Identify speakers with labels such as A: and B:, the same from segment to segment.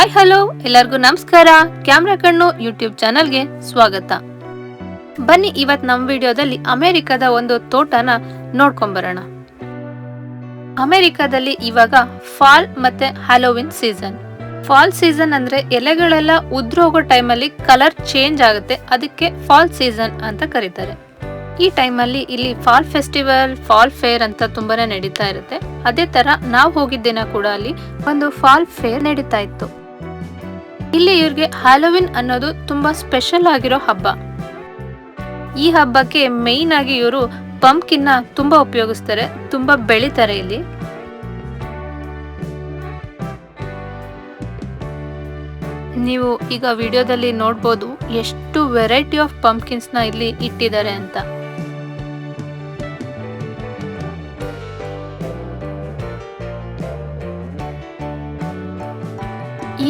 A: Hi, hello. ಎಲ್ಲರಿಗೂ ನಮಸ್ಕಾರ. Camera ಕಣ್ಣು ಯೂಟ್ಯೂಬ್ ಚಾನಲ್ಗೆ ಸ್ವಾಗತ. ಬನ್ನಿ, ಇವತ್ ನಮ್ಮ ವಿಡಿಯೋದಲ್ಲಿ ಅಮೆರಿಕದ ಒಂದು ತೋಟನ ನೋಡ್ಕೊಂಬರೋಣ. ಅಮೆರಿಕದಲ್ಲಿ ಇವಾಗ ಫಾಲ್ ಮತ್ತೆ ಹ್ಯಾಲೋವಿನ್ ಸೀಸನ್. ಫಾಲ್ ಸೀಸನ್ ಅಂದ್ರೆ ಎಲೆಗಳೆಲ್ಲ ಉದ್ರೋಗೋ ಟೈಮಲ್ಲಿ ಕಲರ್ ಚೇಂಜ್ ಆಗುತ್ತೆ. ಅದಕ್ಕೆ ಫಾಲ್ ಸೀಸನ್ ಅಂತ ಕರೀತಾರೆ. ಈ ಟೈಮಲ್ಲಿ ಇಲ್ಲಿ ಫಾಲ್ ಫೆಸ್ಟಿವಲ್, ಫಾಲ್ ಫೇರ್ ಅಂತ ತುಂಬಾನೇ ನಡೀತಾ ಇರುತ್ತೆ. ಅದೇ ತರ ನಾವು ಹೋಗಿದ್ದೇನ ಕೂಡ ಅಲ್ಲಿ ಒಂದು ಫಾಲ್ ಫೇರ್ ನಡೀತಾ ಇತ್ತು. ಇಲ್ಲಿ ಇವ್ರಿಗೆ ಹ್ಯಾಲೋವಿನ್ ಅನ್ನೋದು ತುಂಬಾ ಸ್ಪೆಷಲ್ ಆಗಿರೋ ಹಬ್ಬ. ಈ ಹಬ್ಬಕ್ಕೆ ಮೇಯ್ನ್ ಆಗಿ ಇವರು ಪಂಪ್ಕಿನ್ನ ತುಂಬಾ ಉಪಯೋಗಿಸ್ತಾರೆ, ತುಂಬಾ ಬೆಳಿತಾರೆ ಇಲ್ಲಿ. ನೀವು ಈಗ ವಿಡಿಯೋದಲ್ಲಿ ನೋಡ್ಬೋದು ಎಷ್ಟು ವೆರೈಟಿ ಆಫ್ ಪಂಪ್ಕಿನ್ಸ್ನ ಇಲ್ಲಿ ಇಟ್ಟಿದ್ದಾರೆ ಅಂತ.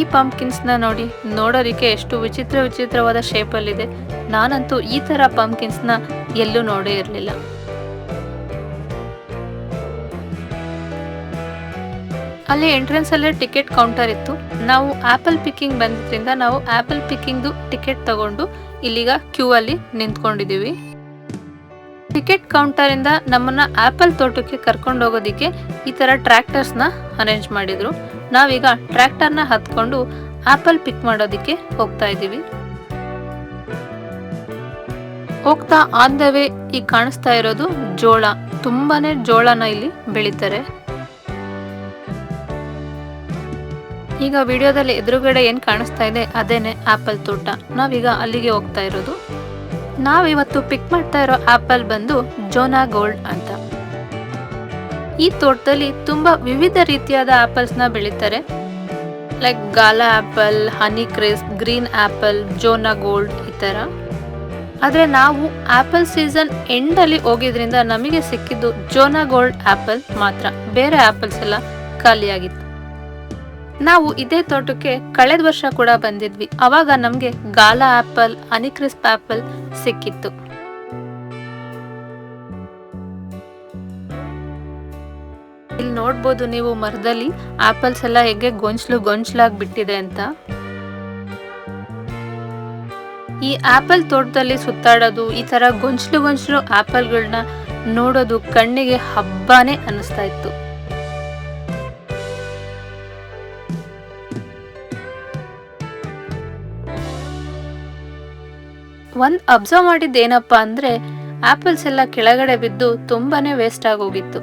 A: ಈ ಪಂಪ್ಕಿನ್ಸ್ನ ನೋಡಿ ನೋಡೋದಕ್ಕೆ ಎಷ್ಟು ವಿಚಿತ್ರ ವಿಚಿತ್ರವಾದ ಶೇಪ್ ಅಲ್ಲಿ ಇದೆ ನಾನಂತೂ ಈ ತರ ಪಂಪ್ಕಿನ್ಸ್ನ ಎಲ್ಲೂ ನೋಡೇ ಇರಲಿಲ್ಲ. ಅಲ್ಲಿ ಎಂಟ್ರೆನ್ಸ್ ಅಲ್ಲೇ ಟಿಕೆಟ್ ಕೌಂಟರ್ ಇತ್ತು. ನಾವು ಆಪಲ್ ಪಿಕ್ಕಿಂಗ್ ಬಂದಿದ್ದರಿಂದ ನಾವು ಆಪಲ್ ಪಿಕ್ಕಿಂಗ್ದು ಟಿಕೆಟ್ ತಗೊಂಡು ಇಲ್ಲಿಗ ಕ್ಯೂ ಅಲ್ಲಿ ನಿಂತ್ಕೊಂಡಿದೀವಿ ಟಿಕೆಟ್ ಕೌಂಟರ್ ಇಂದ ನಮ್ಮನ್ನ ಆಪಲ್ ತೋಟಕ್ಕೆ ಕರ್ಕೊಂಡು ಹೋಗೋದಿಕ್ಕೆ ಈ ತರ ಟ್ರ್ಯಾಕ್ಟರ್ಸ್ನ ಅರೇಂಜ್ ಮಾಡಿದ್ರು. ನಾವೀಗ ಟ್ರ್ಯಾಕ್ಟರ್ನ ಹತ್ಕೊಂಡು ಆಪಲ್ ಪಿಕ್ ಮಾಡೋದಕ್ಕೆ ಹೋಗ್ತಾ ಇದ್ದೀವಿ. ಹೋಗ್ತಾ ಆದವೇ ಈ ಕಾಣಿಸ್ತಾ ಇರೋದು ಜೋಳ. ತುಂಬಾನೇ ಜೋಳನ ಇಲ್ಲಿ ಬೆಳೀತಾರೆ. ಈಗ ವಿಡಿಯೋದಲ್ಲಿ ಎದುರುಗಡೆ ಏನು ಕಾಣಿಸ್ತಾ ಇದೆ, ಅದೇನೆ ಆಪಲ್ ತೋಟ. ನಾವೀಗ ಅಲ್ಲಿಗೆ ಹೋಗ್ತಾ ಇರೋದು. ನಾವಿವತ್ತು ಪಿಕ್ ಮಾಡ್ತಾ ಇರೋ ಆಪಲ್ ಬಂದು ಜೋನಾ ಗೋಲ್ಡ್ ಅಂತ. ಈ ತೋಟದಲ್ಲಿ ತುಂಬ ವಿವಿಧ ರೀತಿಯಾದ ನ ಬೆಳಿತಾರೆ. Like gala apple Honeycrisp green apple Jonagold ಈ ಥರ ಆದರೆ ನಾವು ಆಪಲ್ ಸೀಸನ್ ಎಂಡ್ ಅಲ್ಲಿ ಹೋಗಿದ್ರಿಂದ ನಮಗೆ ಸಿಕ್ಕಿದ್ದು ಜೋನಾ ಗೋಲ್ಡ್ ಆಪಲ್ ಮಾತ್ರ. ಬೇರೆ ಆಪಲ್ಸ್ ಎಲ್ಲ ಖಾಲಿಯಾಗಿತ್ತು ನಾವು ಇದೇ ತೋಟಕ್ಕೆ ಕಳೆದ ವರ್ಷ ಕೂಡ ಬಂದಿದ್ವಿ. ಅವಾಗ ನಮಗೆ ಗಾಲಾ ಆಪಲ್ ಅನಿಕ್ರಿಸ್ಪ್ ಆಪಲ್ ಸಿಕ್ಕಿತ್ತು. ಇಲ್ಲಿ ನೋಡ್ಬೋದು ನೀವು ಮರದಲ್ಲಿ ಆಪಲ್ಸ್ ಎಲ್ಲ ಹೇಗೆ ಗೊಂಚಲು ಗೊಂಚಲಾಗಿ ಬಿಟ್ಟಿದೆ ಅಂತ. ಈ ಆಪಲ್ ತೋಟದಲ್ಲಿ ಸುತ್ತಾಡೋದು, ಈ ತರ ಗೊಂಚಲು ಗೊಂಚಲು ಆಪಲ್ಗಳನ್ನ ನೋಡೋದು ಕಣ್ಣಿಗೆ ಹಬ್ಬಾನೇ ಅನಿಸ್ತಾ ಇತ್ತು. ಒಂದ್ ಅಬ್ಸರ್ವ್ ಮಾಡಿದ್ದು ಏನಪ್ಪಾ ಅಂದ್ರೆ ಆಪಲ್ಸ್ ಎಲ್ಲ ಕೆಳಗಡೆ ಬಿದ್ದು ತುಂಬಾನೇ ವೇಸ್ಟ್ ಆಗೋಗಿತ್ತು.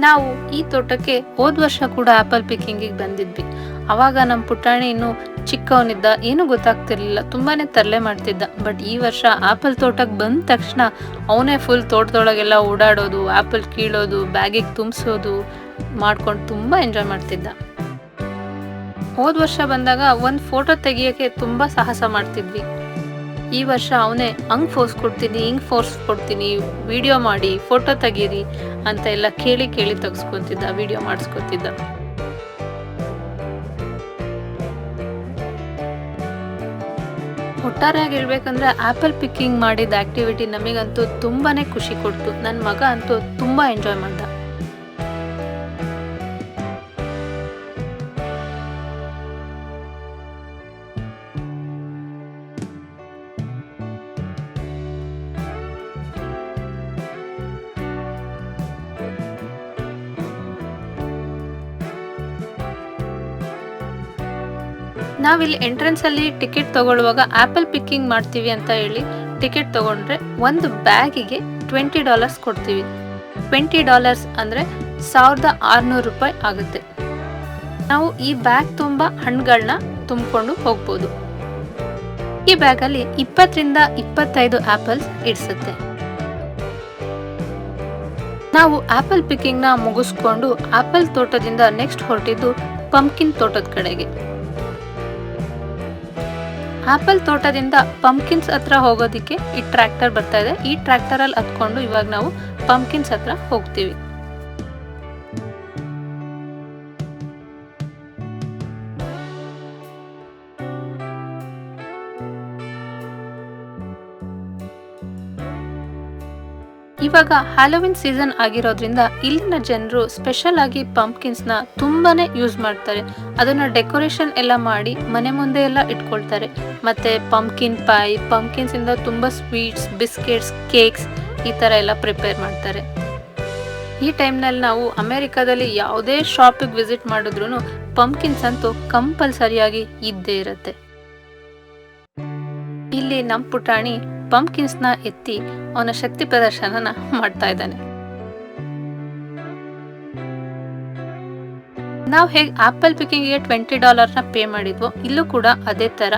A: ನಾವು ಈ ತೋಟಕ್ಕೆ ಹೋದ ವರ್ಷ ಕೂಡ ಆಪಲ್ ಪಿಕ್ಕಿಂಗಿಗೆ ಬಂದಿದ್ವಿ. ಅವಾಗ ನಮ್ಮ ಪುಟಾಣಿ ಇನ್ನು ಚಿಕ್ಕವನಿದ್ದ, ಏನೂ ಗೊತ್ತಾಗ್ತಿರ್ಲಿಲ್ಲ. ತುಂಬಾನೇ ತರಲೆ ಮಾಡ್ತಿದ್ದ. ಬಟ್ ಈ ವರ್ಷ ಆಪಲ್ ತೋಟಕ್ಕೆ ಬಂದ ತಕ್ಷಣ ಅವನೇ ಫುಲ್ ತೋಟದೊಳಗೆಲ್ಲ ಓಡಾಡೋದು ಆಪಲ್ ಕೀಳೋದು ಬ್ಯಾಗಿಗೆ ತುಂಬಿಸೋದು ಮಾಡ್ಕೊಂಡು ತುಂಬಾ ಎಂಜಾಯ್ ಮಾಡ್ತಿದ್ದ. ಹೋದ ವರ್ಷ ಬಂದಾಗ ಒಂದು ಫೋಟೋ ತೆಗಿಯೋಕೆ ತುಂಬಾ ಸಾಹಸ ಮಾಡ್ತಿದ್ವಿ. ಈ ವರ್ಷ ಅವನೇ ಹಂಗ್ ಫೋರ್ಸ್ ಕೊಡ್ತೀನಿ, ಹಿಂಗ್ ಫೋರ್ಸ್ ಕೊಡ್ತೀನಿ ವಿಡಿಯೋ ಮಾಡಿ ಫೋಟೋ ತೆಗೀರಿ ಅಂತ ಎಲ್ಲ ಕೇಳಿ ಕೇಳಿ ತೆಗ್ಸ್ಕೊತಿದ್ದ ವಿಡಿಯೋ ಮಾಡಿಸ್ಕೊತಿದ್ದ. ಒಟ್ಟಾರೆಯಾಗಿ ಹೇಳ್ಬೇಕಂದ್ರೆ ಆಪಲ್ ಪಿಕ್ಕಿಂಗ್ ಮಾಡಿದ ಆಕ್ಟಿವಿಟಿ ನಮಗಂತೂ ತುಂಬಾನೇ ಖುಷಿ ಕೊಡ್ತು. ನನ್ನ ಮಗ ಅಂತೂ ತುಂಬಾ ಎಂಜಾಯ್ ಮಾಡ್ದ. ನಾವಿಲ್ಲಿ ಎಂಟ್ರೆನ್ಸ್ ಅಲ್ಲಿ ಟಿಕೆಟ್ ತಗೊಳ್ಳುವಾಗ ಆಪಲ್ ಪಿಕ್ಕಿಂಗ್ ಮಾಡ್ತೀವಿ ಅಂತ ಹೇಳಿ ಟಿಕೆಟ್ ತಗೊಂಡ್ರೆ ಒಂದು ಬ್ಯಾಗಿಗೆ ಟ್ವೆಂಟಿ ಡಾಲರ್ಸ್ ಕೊಡ್ತೀವಿ. ಟ್ವೆಂಟಿ ಡಾಲರ್ಸ್ ಅಂದ್ರೆ ಸಾವಿರದ ಆರ್ನೂರು ರೂಪಾಯಿ ಆಗುತ್ತೆ. ನಾವು ಈ ಬ್ಯಾಗ್ ತುಂಬ ಹಣ್ಣುಗಳನ್ನ ತುಂಬಿಕೊಂಡು ಹೋಗ್ಬೋದು. ಈ ಬ್ಯಾಗಲ್ಲಿ ಇಪ್ಪತ್ತರಿಂದ ಇಪ್ಪತ್ತೈದು ಆಪಲ್ಸ್ ಇಡಿಸುತ್ತೆ ನಾವು ಆಪಲ್ ಪಿಕ್ಕಿಂಗ್ನ ಮುಗಿಸ್ಕೊಂಡು ಆಪಲ್ ತೋಟದಿಂದ ನೆಕ್ಸ್ಟ್ ಹೊರಟಿದ್ದು ಪಂಪ್ಕಿನ್ ತೋಟದ ಕಡೆಗೆ. ಆಪಲ್ ತೋಟದಿಂದ ಪಂಪ್ಕಿನ್ಸ್ ಹತ್ರ ಹೋಗೋದಿಕ್ಕೆ ಈ ಟ್ರ್ಯಾಕ್ಟರ್ ಬರ್ತಾ ಇದೆ. ಈ ಟ್ರ್ಯಾಕ್ಟರ್ ಅಲ್ಲಿ ಹತ್ಕೊಂಡು ಇವಾಗ ನಾವು ಪಂಪ್ಕಿನ್ಸ್ ಹತ್ರ ಹೋಗ್ತೀವಿ. ಇವಾಗ ಹ್ಯಾಲೋವಿನ್ ಸೀಸನ್ ಆಗಿರೋದ್ರಿಂದ ಇಲ್ಲಿನ ಜನರು ಸ್ಪೆಷಲ್ ಆಗಿ ಪಂಪ್ಕಿನ್ಸ್ನ ತುಂಬಾನೇ ಯೂಸ್ ಮಾಡ್ತಾರೆ. ಅದನ್ನ ಡೆಕೋರೇಷನ್ ಎಲ್ಲ ಮಾಡಿ ಮನೆ ಮುಂದೆ ಎಲ್ಲ ಇಟ್ಕೊಳ್ತಾರೆ. ಮತ್ತೆ ಪಂಪ್ಕಿನ್ ಪೈ ಪಂಪ್ಕಿನ್ಸ್ ಇಂದ ತುಂಬಾ ಸ್ವೀಟ್ಸ್ ಬಿಸ್ಕೆಟ್ಸ್ ಕೇಕ್ಸ್ ಈ ತರ ಎಲ್ಲ ಪ್ರಿಪೇರ್ ಮಾಡ್ತಾರೆ. ಈ ಟೈಮ್ನಲ್ಲಿ ನಾವು ಅಮೆರಿಕಾದಲ್ಲಿ ಯಾವುದೇ ಶಾಪಿಗೆ ವಿಸಿಟ್ ಮಾಡಿದ್ರು ಪಂಪ್ಕಿನ್ಸ್ ಅಂತೂ ಕಂಪಲ್ಸರಿಯಾಗಿ ಇದ್ದೇ ಇರುತ್ತೆ. ಇಲ್ಲಿ ನಮ್ಮ ಪುಟಾಣಿ ಪಂಪ್ಕಿನ್ಸ್ನ ಎತ್ತಿ ಅವನ ಶಕ್ತಿ ಪ್ರದರ್ಶನನ ಮಾಡ್ತಾ ಇದ್ದಾನೆ. ನಾವು ಹೇಗೆ ಆಪಲ್ ಪಿಕ್ಕಿಂಗ್ಗೆ ಟ್ವೆಂಟಿ ಡಾಲರ್ನ ಪೇ ಮಾಡಿದ್ವೋ, ಇಲ್ಲೂ ಕೂಡ ಅದೇ ತರ.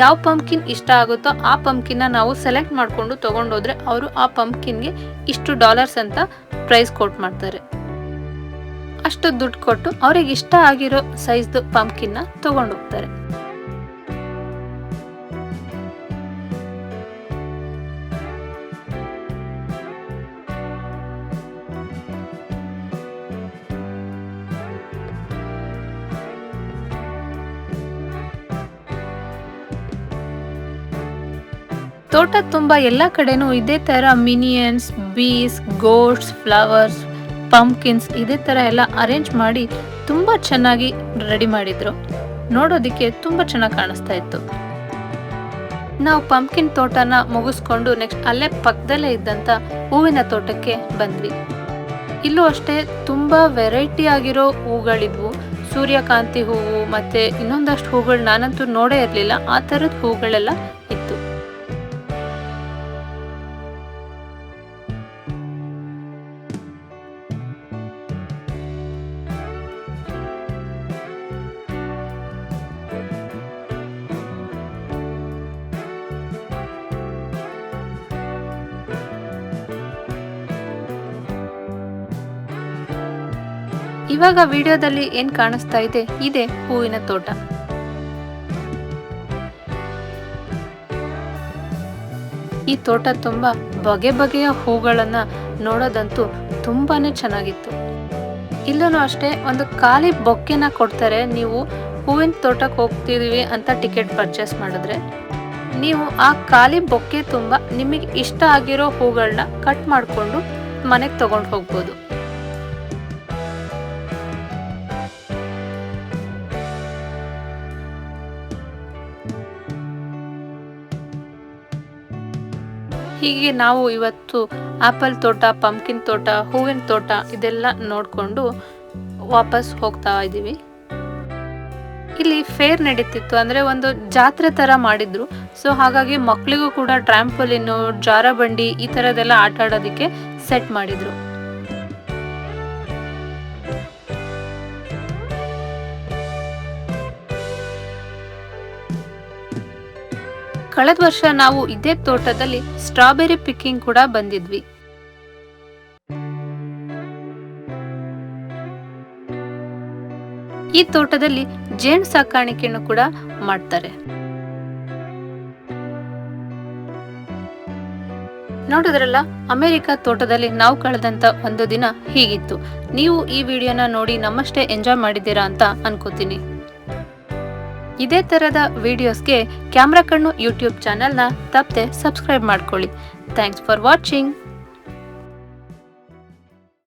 A: ಯಾವ ಪಂಪ್ಕಿನ್ ಇಷ್ಟ ಆಗುತ್ತೋ ಆ ಪಂಪ್ಕಿನ್ನ ನಾವು ಸೆಲೆಕ್ಟ್ ಮಾಡಿಕೊಂಡು ತಗೊಂಡೋದ್ರೆ ಅವರು ಆ ಪಂಪ್ಕಿನ್ಗೆ ಇಷ್ಟು ಡಾಲರ್ಸ್ ಅಂತ ಪ್ರೈಸ್ ಕೋಟ್ ಮಾಡ್ತಾರೆ. ಅಷ್ಟು ದುಡ್ಡು ಕೊಟ್ಟು ಅವ್ರಿಗೆ ಇಷ್ಟ ಆಗಿರೋ ಸೈಜ್ದು ಪಂಪ್ಕಿನ್ನ ತಗೊಂಡೋಗ್ತಾರೆ. ತೋಟ ತುಂಬ ಎಲ್ಲ ಕಡೆನೂ ಇದೇ ತರ ಮಿನಿಯನ್ಸ್, ಬೀಸ್ ಗೋಟ್ಸ್ ಫ್ಲವರ್ಸ್, ಪಂಪ್ಕಿನ್ಸ್ ಇದೇ ತರ ಎಲ್ಲ ಅರೇಂಜ್ ಮಾಡಿ ತುಂಬಾ ಚೆನ್ನಾಗಿ ರೆಡಿ ಮಾಡಿದ್ರು. ನೋಡೋದಿಕ್ಕೆ ತುಂಬಾ ಚೆನ್ನಾಗಿ ಕಾಣಿಸ್ತಾ ಇತ್ತು. ನಾವು ಪಂಪ್ಕಿನ್ ತೋಟನ ಮುಗಿಸ್ಕೊಂಡು ನೆಕ್ಸ್ಟ್ ಅಲ್ಲೇ ಪಕ್ಕದಲ್ಲೇ ಇದ್ದಂತ ಹೂವಿನ ತೋಟಕ್ಕೆ ಬಂದ್ವಿ. ಇಲ್ಲೂ ಅಷ್ಟೇ ತುಂಬಾ ವೆರೈಟಿ ಆಗಿರೋ ಹೂಗಳಿದ್ವು. ಸೂರ್ಯಕಾಂತಿ ಹೂವು ಮತ್ತೆ ಇನ್ನೊಂದಷ್ಟು ಹೂಗಳು ನಾನಂತೂ ನೋಡೇ ಇರಲಿಲ್ಲ. ಆ ಥರದ ಹೂಗಳೆಲ್ಲ ಇತ್ತು. ಇವಾಗ ವಿಡಿಯೋದಲ್ಲಿ ಏನ್ ಕಾಣಿಸ್ತಾ ಇದೆ? ಇದೆ ಹೂವಿನ ತೋಟ. ಈ ತೋಟ ತುಂಬಾ ಬಗೆ ಬಗೆಯ ಹೂಗಳನ್ನ ನೋಡೋದಂತೂ ತುಂಬಾನೇ ಚೆನ್ನಾಗಿತ್ತು. ಇಲ್ಲೂ ಅಷ್ಟೇ, ಒಂದು ಖಾಲಿ ಬೊಕ್ಕೆನ ಕೊಡ್ತಾರೆ. ನೀವು ಹೂವಿನ ತೋಟಕ್ಕೆ ಹೋಗ್ತಿದೀವಿ ಅಂತ ಟಿಕೆಟ್ ಪರ್ಚೇಸ್ ಮಾಡಿದ್ರೆ, ನೀವು ಆ ಖಾಲಿ ಬೊಕ್ಕೆ ತುಂಬ ನಿಮಗೆ ಇಷ್ಟ ಆಗಿರೋ ಹೂಗಳನ್ನ ಕಟ್ ಮಾಡಿಕೊಂಡು ಮನೆಗೆ ತಗೊಂಡು ಹೋಗ್ಬೋದು. ಹೀಗೆ ನಾವು ಇವತ್ತು ಆಪಲ್ ತೋಟ ಪಂಪ್ಕಿನ್ ತೋಟ, ಹೂವಿನ ತೋಟ ಇದೆಲ್ಲ ನೋಡಿಕೊಂಡು ವಾಪಸ್ ಹೋಗ್ತಾ ಇದ್ದೀವಿ. ಇಲ್ಲಿ ಫೇರ್ ನಡೀತಿತ್ತು ಅಂದರೆ ಒಂದು ಜಾತ್ರೆ ಥರ ಮಾಡಿದ್ರು. ಸೊ ಹಾಗಾಗಿ ಮಕ್ಕಳಿಗೂ ಕೂಡ ಟ್ರ್ಯಾಂಪೋಲಿನ್ನು ಜಾರಬಂಡಿ ಈ ಥರದ್ದೆಲ್ಲ ಆಟ ಆಡೋದಕ್ಕೆ ಸೆಟ್ ಮಾಡಿದ್ರು. ಕಳೆದ ವರ್ಷ ನಾವು ಇದೇ ತೋಟದಲ್ಲಿ ಸ್ಟ್ರಾಬೆರಿ ಪಿಕ್ಕಿಂಗ್ ಕೂಡ ಬಂದಿದ್ವಿ. ಈ ತೋಟದಲ್ಲಿ ಜೇನು ಸಾಕಾಣಿಕೆಯನ್ನು ಕೂಡ ಮಾಡ್ತಾರೆ. ನೋಡಿದ್ರಲ್ಲ, ಅಮೆರಿಕ ತೋಟದಲ್ಲಿ ನಾವು ಕಳೆದಂತ ಒಂದು ದಿನ ಹೀಗಿತ್ತು. ನೀವು ಈ ವಿಡಿಯೋನ ನೋಡಿ ನಮ್ಮಷ್ಟೇ ಎಂಜಾಯ್ ಮಾಡಿದ್ದೀರಾ ಅಂತ ಅನ್ಕೋತೀನಿ. ಇದೇ ತರದ ವಿಡಿಯೋಸ್ಗೆ ಕ್ಯಾಮ್ರಾ ಕಣ್ಣು ಯೂಟ್ಯೂಬ್ ಚಾನೆಲ್ನ ತಪ್ಪದೆ ಸಬ್ಸ್ಕ್ರೈಬ್ ಮಾಡ್ಕೊಳ್ಳಿ. Thanks for watching